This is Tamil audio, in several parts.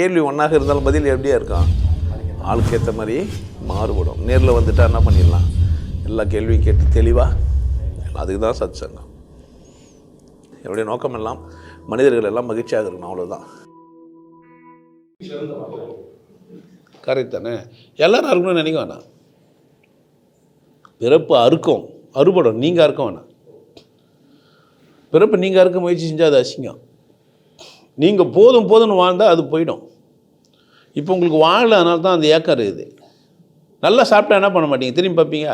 கேள்வி ஒன்றாக இருந்தாலும் பதில் எப்படியா இருக்கும்? ஆளுக்கு ஏற்ற மாதிரி மாறுபடும். நேரில் வந்துட்டா என்ன பண்ணிடலாம்? எல்லா கேள்வியும் கேட்டு தெளிவாக அதுக்கு தான் சத் சங்கம் என்னுடைய நோக்கம் எல்லாம் மனிதர்கள் எல்லாம் மகிழ்ச்சியாக இருக்கணும் அவ்வளோதான் கரெக்ட் தானே எல்லாரும் அறுக்கணும்னு நினைக்க வேணாம். பிறப்பு அறுக்கும். அறுபடும். நீங்கள் அறுக்க வேணாம். பிறப்பு நீங்கள் அறுக்க முயற்சி செஞ்சால் அது அசிங்கம். நீங்கள் போதும் போதும்னு வாழ்ந்தால் அது போயிடும். இப்போ உங்களுக்கு வாழல அதனால தான் அந்த ஏக்கர் இது நல்லா சாப்பிட்டா என்ன பண்ண மாட்டீங்க? திரும்பி பார்ப்பீங்க.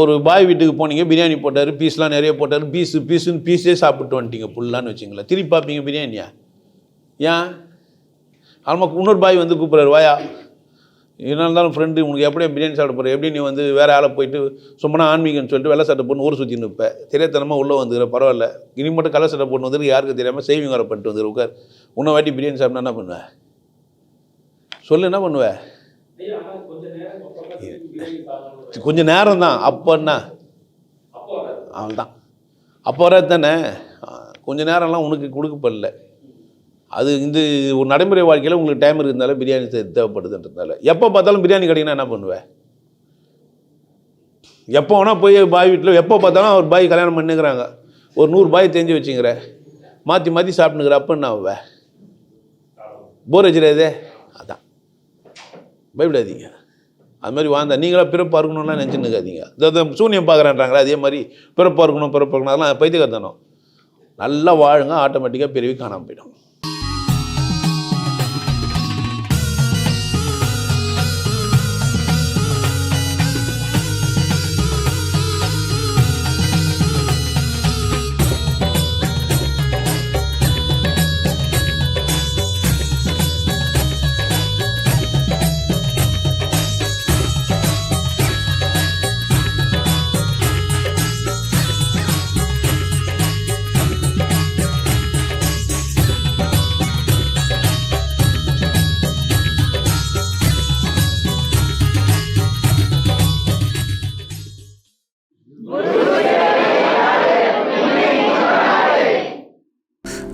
ஒரு பாய் வீட்டுக்கு போனீங்க பிரியாணி போட்டார் பீஸ்லாம் நிறைய போட்டார் பீஸு பீஸுன்னு பீஸே சாப்பிட்டு வந்துட்டீங்க புல்லான்னு வச்சுங்களேன். திரும்பி பார்ப்பீங்க பிரியாணியா? ஏன்? ஆல்மா இன்னொரு பாய் வந்து கூப்பிட்றாரு வாயா என்ன இருந்தாலும் ஃப்ரெண்டு உனக்கு எப்படியா பிரியாணி சாப்பிட போகிற எப்படி நீ வந்து வேறு ஆளை போயிட்டு சும்மா ஆன்மீகம்னு சொல்லிட்டு வெள்ளை சட்டை போட்டு ஊர் சுற்றி நிற்பேன் தெரியாதனமாக உள்ளே வந்துடுற பரவாயில்ல. இனி மட்டும் கலர் சட்டை போட்டு வந்துருக்கு யாருக்கு தெரியாமல் சேவிங் வர பண்ணிட்டு வந்துரு உட்கார். உன்னை வாட்டி பிரியாணி சாப்பிட்டா என்ன பண்ணுவேன் சொல்லு என்ன பண்ணுவேன் கொஞ்சம் நேரம் தான் அப்போன்னா. அவள் தான் அப்போ வர தானே கொஞ்சம் நேரம்லாம் உனக்கு கொடுக்கப்படல. அது இந்த ஒரு நடைமுறை வாழ்க்கையில் உங்களுக்கு டைம் இருந்தாலும் பிரியாணி தேவைப்படுதுன்றதுனால. எப்போ பார்த்தாலும் பிரியாணி கிடைக்குன்னா என்ன பண்ணுவேன்? எப்போ வேணால் போய் பாய் வீட்டில் எப்போ பார்த்தாலும் ஒரு பாய் கல்யாணம் பண்ணுங்கிறாங்க ஒரு நூறு பாய் தெரிஞ்சு வச்சுங்கிற மாற்றி மாற்றி சாப்பிட்டுங்கிற அப்போ என்ன ஆவ போர் வச்சிடாதே அதான். பயப்படாதீங்க. அது மாதிரி வாழ்ந்தா நீங்களா பிறப்பாக இருக்கணும்லாம் நினச்சின்னு இருக்காதீங்க. இந்த சூன்யம் பார்க்குறேன்றாங்களா அதே மாதிரி பிறப்பாக இருக்கணும் பிறப்பாக இருக்கணும் அதெல்லாம் பைத்தியக்காரத்தனம். நல்லா வாழுங்க ஆட்டோமேட்டிக்காக பிறவி காணாமல் போயிடும்.